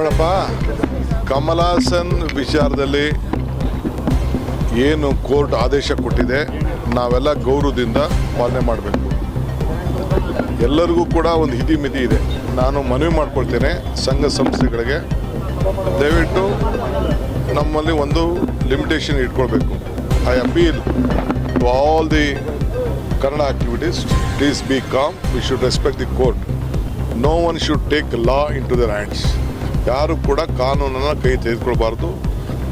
ನೋಡಪ್ಪ, ಕಮಲಾಸನ್ ವಿಚಾರದಲ್ಲಿ ಏನು ಕೋರ್ಟ್ ಆದೇಶ ಕೊಟ್ಟಿದೆ, ನಾವೆಲ್ಲ ಗೌರವದಿಂದ ಪಾಲನೆ ಮಾಡಬೇಕು. ಎಲ್ಲರಿಗೂ ಕೂಡ ಒಂದು ಹಿತಿ ಮಿತಿ ಇದೆ. ನಾನು ಮನವಿ ಮಾಡ್ಕೊಳ್ತೇನೆ ಸಂಘ ಸಂಸ್ಥೆಗಳಿಗೆ. ದಯವಿಟ್ಟು ನಮ್ಮಲ್ಲಿ ಒಂದು ಲಿಮಿಟೇಷನ್ ಇಟ್ಕೊಳ್ಬೇಕು. I appeal to all the Kannada activities please be calm we should respect the court no one should take law into their hands ಯಾರು ಕೂಡ ಕಾನೂನನ್ನು ಕೈ ತೆಗೆದುಕೊಳ್ಬಾರ್ದು.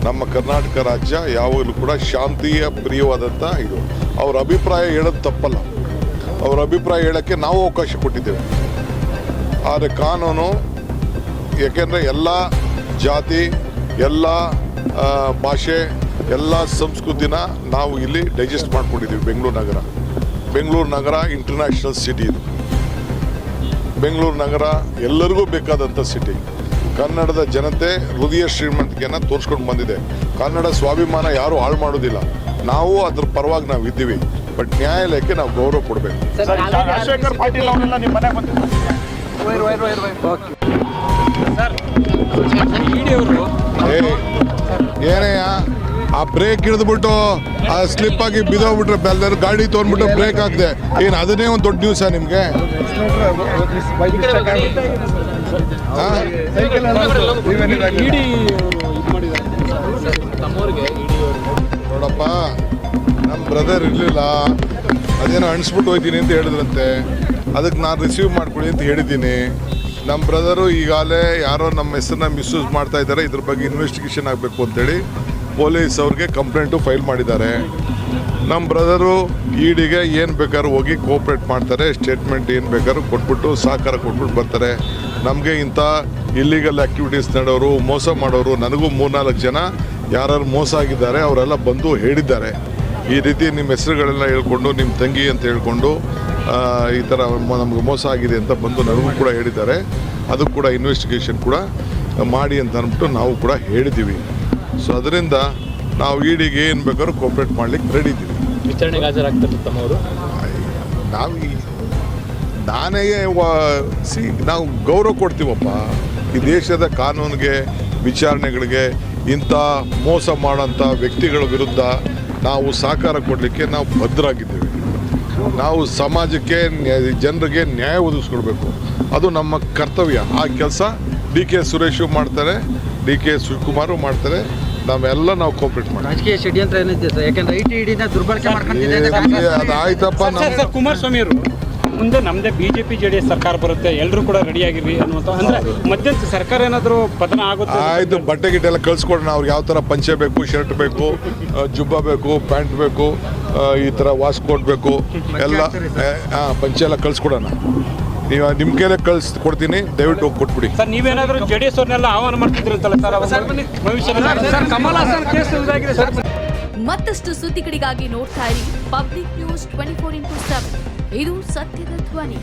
ನಮ್ಮ ಕರ್ನಾಟಕ ರಾಜ್ಯ ಯಾವಾಗಲೂ ಕೂಡ ಶಾಂತಿಯ ಪ್ರಿಯವಾದಂಥ ಇದು. ಅವ್ರ ಅಭಿಪ್ರಾಯ ಹೇಳೋದು ತಪ್ಪಲ್ಲ. ಅವ್ರ ಅಭಿಪ್ರಾಯ ಹೇಳೋಕ್ಕೆ ನಾವು ಅವಕಾಶ ಕೊಟ್ಟಿದ್ದೇವೆ. ಆದರೆ ಕಾನೂನು ಏಕೆಂದರೆ ಎಲ್ಲ ಜಾತಿ, ಎಲ್ಲ ಭಾಷೆ, ಎಲ್ಲ ಸಂಸ್ಕೃತಿನ ನಾವು ಇಲ್ಲಿ ಡೈಜೆಸ್ಟ್ ಮಾಡ್ಕೊಂಡಿದ್ದೀವಿ ಬೆಂಗಳೂರು ನಗರ. ಬೆಂಗಳೂರು ನಗರ ಇಂಟರ್ನ್ಯಾಷನಲ್ ಸಿಟಿ ಇದು. ಬೆಂಗಳೂರು ನಗರ ಎಲ್ಲರಿಗೂ ಬೇಕಾದಂಥ ಸಿಟಿ ಕನ್ನಡದ ಜನತೆ ಹೃದಯ ಶ್ರೀಮಂತಿಕೆಯನ್ನು ತೋರಿಸ್ಕೊಂಡು ಬಂದಿದೆ. ಕನ್ನಡ ಸ್ವಾಭಿಮಾನ ಯಾರು ಹಾಳು ಮಾಡೋದಿಲ್ಲ. ನಾವು ಅದ್ರ ಪರವಾಗಿ ನಾವು ಇದ್ದೀವಿ. ಬಟ್ ನ್ಯಾಯಾಲಯಕ್ಕೆ ನಾವು ಗೌರವ ಕೊಡಬೇಕು. ಏನಯ್ಯ ಆ ಬ್ರೇಕ್ ಹಿಡಿದ್ಬಿಟ್ಟು ಆ ಸ್ಲಿಪ್ ಆಗಿ ಬಿದ್ದೋಗ್ಬಿಟ್ರೆ ಬೆಲ್ಲರ್ ಗಾಡಿ ತೊಗೊಂಡ್ಬಿಟ್ಟು ಬ್ರೇಕ್ ಹಾಕಿದೆ. ಏನು ಅದನ್ನೇ ಒಂದು ದೊಡ್ಡ ನ್ಯೂಸಾ ನಿಮಗೆ? ನೋಡಪ್ಪ ನಮ್ಮ ಬ್ರದರ್ ಇರಲಿಲ್ಲ. ಅದೇನೋ ಅಣಿಸ್ಬಿಟ್ಟು ಹೋಯ್ತೀನಿ ಅಂತ ಹೇಳಿದ್ರಂತೆ. ಅದಕ್ಕೆ ನಾನು ರಿಸೀವ್ ಮಾಡ್ಕೊಳ್ಳಿ ಅಂತ ಹೇಳಿದ್ದೀನಿ. ನಮ್ಮ ಬ್ರದರು ಈಗಾಗಲೇ ಯಾರೋ ನಮ್ಮ ಹೆಸರನ್ನ ಮಿಸ್ಯೂಸ್ ಮಾಡ್ತಾ ಇದ್ದಾರೆ. ಇದ್ರ ಬಗ್ಗೆ ಇನ್ವೆಸ್ಟಿಗೇಷನ್ ಆಗಬೇಕು ಅಂತೇಳಿ ಪೊಲೀಸ್ ಅವ್ರಿಗೆ ಕಂಪ್ಲೇಂಟು ಫೈಲ್ ಮಾಡಿದ್ದಾರೆ. ನಮ್ಮ ಬ್ರದರು ಈಡಿಗೆ ಏನು ಬೇಕಾದ್ರೂ ಹೋಗಿ ಕೋಪ್ರೇಟ್ ಮಾಡ್ತಾರೆ ಸ್ಟೇಟ್ಮೆಂಟ್ ಏನು ಬೇಕಾದ್ರೂ ಕೊಟ್ಬಿಟ್ಟು ಸಹಕಾರ ಕೊಟ್ಬಿಟ್ಟು ಬರ್ತಾರೆ. ನಮಗೆ ಇಂಥ ಇಲ್ಲಿಗಲ್ ಆ್ಯಕ್ಟಿವಿಟೀಸ್ ನಡೋರು ಮೋಸ ಮಾಡೋರು ನನಗೂ ಮೂರ್ನಾಲ್ಕು ಜನ ಯಾರು ಮೋಸ ಆಗಿದ್ದಾರೆ ಅವರೆಲ್ಲ ಬಂದು ಹೇಳಿದ್ದಾರೆ. ಈ ರೀತಿ ನಿಮ್ಮ ಹೆಸರುಗಳೆಲ್ಲ ಹೇಳ್ಕೊಂಡು, ನಿಮ್ಮ ತಂಗಿ ಅಂತ ಹೇಳ್ಕೊಂಡು ಈ ಥರ ನಮಗೆ ಮೋಸ ಆಗಿದೆ ಅಂತ ಬಂದು ನನಗೂ ಕೂಡ ಹೇಳಿದ್ದಾರೆ. ಅದು ಕೂಡ ಇನ್ವೆಸ್ಟಿಗೇಷನ್ ಕೂಡ ಮಾಡಿ ಅಂತ ಅಂದ್ಬಿಟ್ಟು ನಾವು ಕೂಡ ಹೇಳಿದ್ದೀವಿ. ಸೊ ಅದರಿಂದ ನಾವು ಈಡಿಗೆ ಏನು ಬೇಕಾದ್ರೂ ಕೋಪ್ರೇಟ್ ಮಾಡ್ಲಿಕ್ಕೆ ರೆಡಿ ಇದ್ದೀವಿ. ವಿಚಾರಣೆಗೆ ಹಾಜರಾಗ್ತಾರೆ ತಮ್ಮವರು. ನಾವು ಈ ನಾನೇ ಸಿ ನಾವು ಗೌರವ ಕೊಡ್ತೀವಪ್ಪ. ಈ ದೇಶದ ಕಾನೂನಿಗೆ ವಿಚಾರಣೆಗಳಿಗೆ ಇಂಥ ಮೋಸ ಮಾಡೋಂಥ ವ್ಯಕ್ತಿಗಳ ವಿರುದ್ಧ ನಾವು ಸಹಕಾರ ಕೊಡಲಿಕ್ಕೆ ನಾವು ಭದ್ರಾಗಿದ್ದೇವೆ. ನಾವು ಸಮಾಜಕ್ಕೆ ಜನರಿಗೆ ನ್ಯಾಯ ಒದಗಿಸ್ಕೊಡ್ಬೇಕು. ಅದು ನಮ್ಮ ಕರ್ತವ್ಯ. ಆ ಕೆಲಸ ಡಿ ಕೆ ಸುರೇಶು ಮಾಡ್ತಾರೆ ಡಿ ಕೆ ಶಿವಕುಮಾರು ಮಾಡ್ತಾರೆ. ನಾವೆಲ್ಲ ನಾವು ಕೋಪರೇಟ್ ಮಾಡ್ತೀವಿ. ರಾಜಕೀಯ ಷಡ್ಯಂತ್ರ ಏನಿದೆ ಸರ್? ಯಾಕಂದ್ರೆ ಐ ಟಿ ಇಡಿನ ದುರ್ಬಳಕೆ ಮಾಡ್ಕೊಂತಿದೆ ಅಂತ ಏ, ಕಾಂಗ್ರೆಸ್ ಅದು ಆಯ್ತಪ್ಪ ಸರ್ ನಮ್ಮ ಸರ್ ಕುಮಾರಸ್ವಾಮಿ ಅವರು ಮುಂದೆ ನಮ್ದೇ ಬಿಜೆಪಿ ಜೆ ಡಿ ಎಸ್ ಸರ್ಕಾರ ಬರುತ್ತೆ ಎಲ್ಲರೂ ಕೂಡ ರೆಡಿ ಆಗಿರಿ ಅನ್ನುವಂಥ ಅಂದ್ರೆ ಮಧ್ಯಂತರ ಸರ್ಕಾರ ಏನಾದರೂ ಪತನ ಆಗುತ್ತೆ ಆಯ್ತು ಬಟ್ಟೆ ಗಿಟ್ಟೆ ಎಲ್ಲ ಕಳ್ಸ್ಕೊಡೋಣ ಅವ್ರಿಗೆ ಯಾವ ಥರ ಪಂಚೆ ಬೇಕು ಶರ್ಟ್ ಬೇಕು ಜುಬ್ಬ ಬೇಕು ಪ್ಯಾಂಟ್ ಬೇಕು ಈ ಥರ ವಾಸ್ಕೋಟ್ ಬೇಕು ಎಲ್ಲ ಹಾಂ ಪಂಚೆ ಎಲ್ಲ ಕಳ್ಸ್ಕೊಡೋಣ. ನೀವು ನಿಮ್ಮ ಕೈಲೇ ಕಳ್ಸಿ ಕೊಡ್ತೀನಿ ದಯವಿಟ್ಟು ಹೋಗಿ ಕೊಟ್ಬಿಡಿ. ಸರ್ ನೀವೇನಾದರೂ ಜೆ ಡಿ ಎಸ್ ಅವ್ರನ್ನೆಲ್ಲ ಆಹ್ವಾನ ಮಾಡ್ತಿದ್ರಿ ಅಂತಲ್ಲ ಸರ್ ಅವಾಗ ಸರ್ ಕಮಲ್ ಹಾಸನ್ ಕೇಸ್ ಇದಾಗಿದೆ ಸರ್. ಮತ್ತಷ್ಟು ಸುದ್ದಿಗಳಿಗಾಗಿ ನೋಡ್ತಾ ಇರಿ public news twenty four into seven ಇದು ಸತ್ಯದ ಧ್ವನಿ.